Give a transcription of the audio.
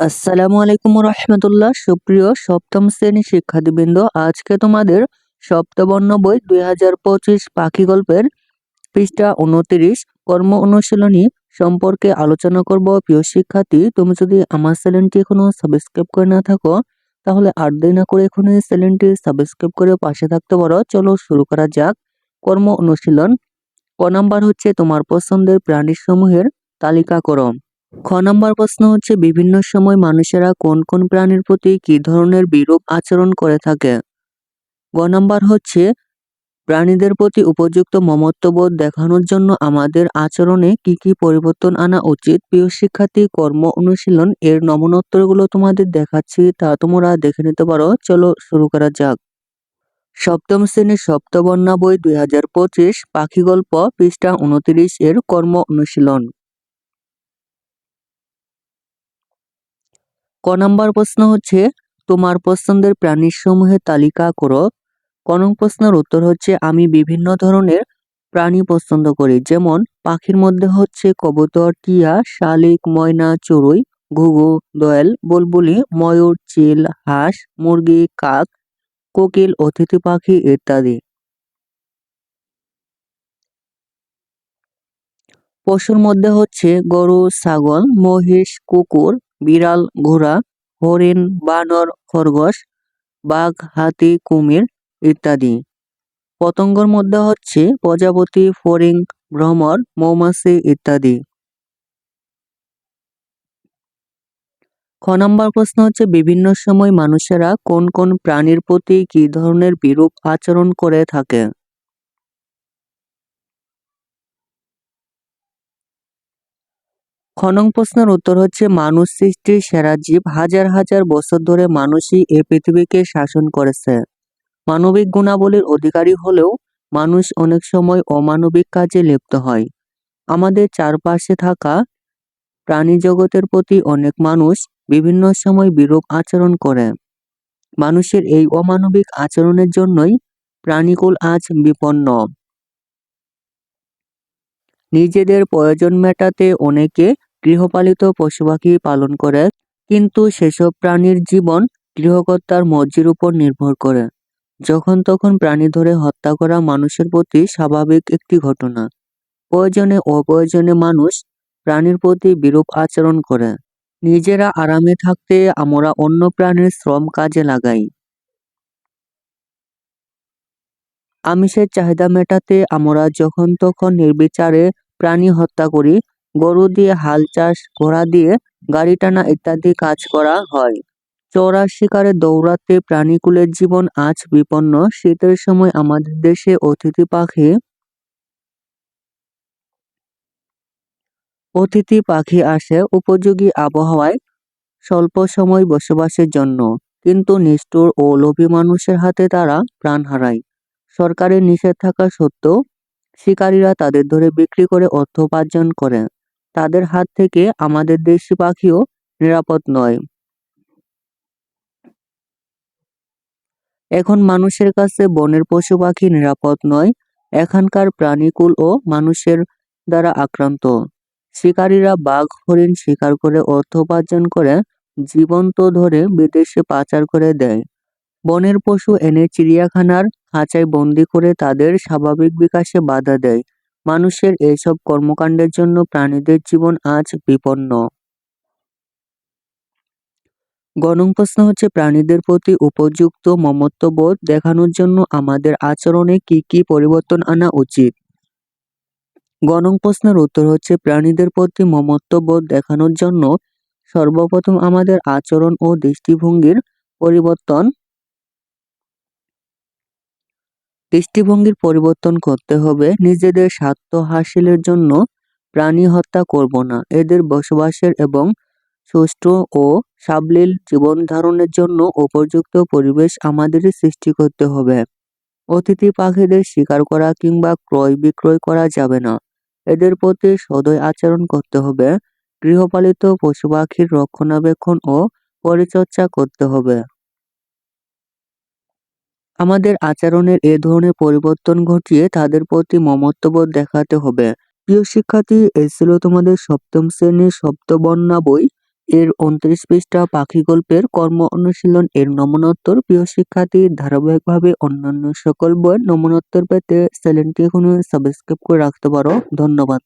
আসসালামু আলাইকুম রহমতুল্লাহ সুপ্রিয় সপ্তম শ্রেণি শিক্ষার্থীবৃন্দ, আজকে তোমাদের সপ্তবর্ণ বই দুই হাজার পঁচিশ পাখি গল্পের পৃষ্ঠা উনত্রিশ। কর্ম অনুশীলনী সম্পর্কে আলোচনা করব। প্রিয় শিক্ষার্থী, তুমি যদি আমার চ্যানেলটি এখনও সাবস্ক্রাইব করে না থাকো, তাহলে আর দেরি না করে এখন এই চ্যানেলটি সাবস্ক্রাইব করে পাশে থাকতে পারো। চলো শুরু করা যাক। কর্ম অনুশীলন, ক নাম্বার হচ্ছে তোমার পছন্দের প্রাণী সমূহের তালিকা করো। খ নাম্বার প্রশ্ন হচ্ছে, বিভিন্ন সময় মানুষেরা কোন কোন প্রাণীর প্রতি কি ধরনের বিরূপ আচরণ করে থাকে? গ নম্বর হচ্ছে, প্রাণীদের প্রতি উপযুক্ত মমত্ববোধ দেখানোর জন্য আমাদের আচরণে কি কি পরিবর্তন আনা উচিত? প্রিয় শিক্ষার্থী, কর্ম অনুশীলন এর নমনোত্তরগুলো তোমাদের দেখাচ্ছি, তা তোমরা দেখে নিতে পারো। চলো শুরু করা যাক। সপ্তম শ্রেণির সপ্তবর্ণা বই দুই হাজার পঁচিশ, পাখি গল্প পৃষ্ঠা উনত্রিশ এর কর্ম অনুশীলন। ক নাম্বার প্রশ্ন হচ্ছে, তোমার পছন্দের প্রাণীর সমূহের তালিকা করো। ক নং প্রশ্নের উত্তর হচ্ছে, আমি বিভিন্ন ধরনের প্রাণী পছন্দ করি। যেমন, পাখির মধ্যে হচ্ছে কবুতর, টিয়া, শালিক, ময়না, চড়ুই, ঘুঘু, দোয়েল, বুলবুলি, ময়ূর, চিল, হাঁস, মুরগি, কাক, কোকিল, অতিথি পাখি ইত্যাদি। পশুর মধ্যে হচ্ছে গরু, ছাগল, মহিষ, কুকুর বিড়াল, ঘোড়া, হরিণ, বানর, খরগোশ, বাঘ, হাতি, কুমির ইত্যাদি। পতঙ্গর মধ্যে হচ্ছে প্রজাপতি ফরিং ভ্রমর, মৌমাছি ইত্যাদি। খ নম্বর প্রশ্ন হচ্ছে, বিভিন্ন সময় মানুষেরা কোন কোন প্রাণীর প্রতি কি ধরনের বিরূপ আচরণ করে থাকে? খনং প্রশ্নের উত্তর হচ্ছে, মানুষ সৃষ্টির সেরা জীব হাজার হাজার বছর ধরে মানুষই এই পৃথিবীকে শাসন করেছে। মানবিক গুণাবলীর অধিকারী হলেও মানুষ অনেক সময় অমানবিক কাজে লিপ্ত হয়। আমাদের চারপাশে থাকা প্রাণী জগতের প্রতি অনেক মানুষ বিভিন্ন সময় বিরূপ আচরণ করে। মানুষের এই অমানবিক আচরণের জন্যই প্রাণীকুল আজ বিপন্ন। নিজেদের প্রয়োজন মেটাতে অনেকে গৃহপালিত পশু পাখি পালন করে, কিন্তু সেসব প্রাণীর জীবন গৃহকর্তার মর্জির উপর নির্ভর করে। যখন তখন প্রাণী ধরে হত্যা করা মানুষের প্রতি স্বাভাবিক একটি ঘটনা। প্রয়োজনে অপ্রয়োজনে মানুষ প্রাণীর প্রতি বিরূপ আচরণ করে। নিজেরা আরামে থাকতে আমরা অন্য প্রাণীর শ্রম কাজে লাগাই। আমিষের চাহিদা মেটাতে আমরা যখন তখন নির্বিচারে প্রাণী হত্যা করি, গরু দিয়ে হাল চাষ, ঘোড়া দিয়ে গাড়ি টানা ইত্যাদি কাজ করা হয়। চড়া শিকারে দৌড়াতে প্রাণীকুলের জীবন আজ বিপন্ন। শীতের সময় আমাদের দেশে অতিথি পাখি অতিথি পাখি আসে উপযোগী আবহাওয়ায় স্বল্প সময় বসবাসের জন্য। কিন্তু নিষ্ঠুর ও লোভী মানুষের হাতে তারা প্রাণ হারায়। সরকারের নিষেধ থাকা সত্ত্বেও শিকারীরা তাদের ধরে বিক্রি করে অর্থ উপার্জন করে। তাদের হাত থেকে আমাদের দেশি পাখিও নিরাপদ নয়। এখন মানুষের কাছে বনের পশু পাখি নিরাপদ নয়। এখানকার প্রাণীকুল ও মানুষের দ্বারা আক্রান্ত। শিকারীরা বাঘ, হরিণ শিকার করে অর্থ উপার্জন করে জীবন্ত ধরে বিদেশে পাচার করে দেয়। বনের পশু এনে চিড়িয়াখানার খাঁচায় বন্দি করে তাদের স্বাভাবিক বিকাশে বাধা দেয়। মানুষের এইসব কর্মকাণ্ডের জন্য প্রাণীদের জীবন আজ বিপন্ন। গণং প্রশ্ন হচ্ছে, প্রাণীদের প্রতি উপযুক্ত মমত্ববোধ দেখানোর জন্য আমাদের আচরণে কি কি পরিবর্তন আনা উচিত? গণং প্রশ্নের উত্তর হচ্ছে, প্রাণীদের প্রতি মমত্ববোধ দেখানোর জন্য সর্বপ্রথম আমাদের আচরণ ও দৃষ্টিভঙ্গির পরিবর্তন দৃষ্টিভঙ্গির পরিবর্তন করতে হবে। নিজেদের স্বার্থ হাসিলের জন্য প্রাণী হত্যা করব না। এদের বসবাসের এবং সুষ্ঠু ও সাবলীল জীবন ধারণের জন্য উপযুক্ত পরিবেশ আমাদেরই সৃষ্টি করতে হবে। অতিথি পাখিদের শিকার করা কিংবা ক্রয় বিক্রয় করা যাবে না। এদের প্রতি সদয় আচরণ করতে হবে। গৃহপালিত পশু পাখির রক্ষণাবেক্ষণ ও পরিচর্যা করতে হবে। আমাদের আচরণের এ ধরনের পরিবর্তন ঘটিয়ে তাদের প্রতি মমত্ববোধ দেখাতে হবে। প্রিয় শিক্ষার্থী এই ছিল তোমাদের সপ্তম শ্রেণির সপ্তবর্ণা বই। এর উনত্রিশ পৃষ্ঠা পাখি গল্পের কর্ম অনুশীলন। এর নমনোত্তর প্রিয় শিক্ষার্থী, ধারাবাহিকভাবে অন্যান্য সকল বইয়ের নমনোত্তর পেতে চ্যানেলটি এখনও সাবস্ক্রাইব করে রাখতে পারো। ধন্যবাদ।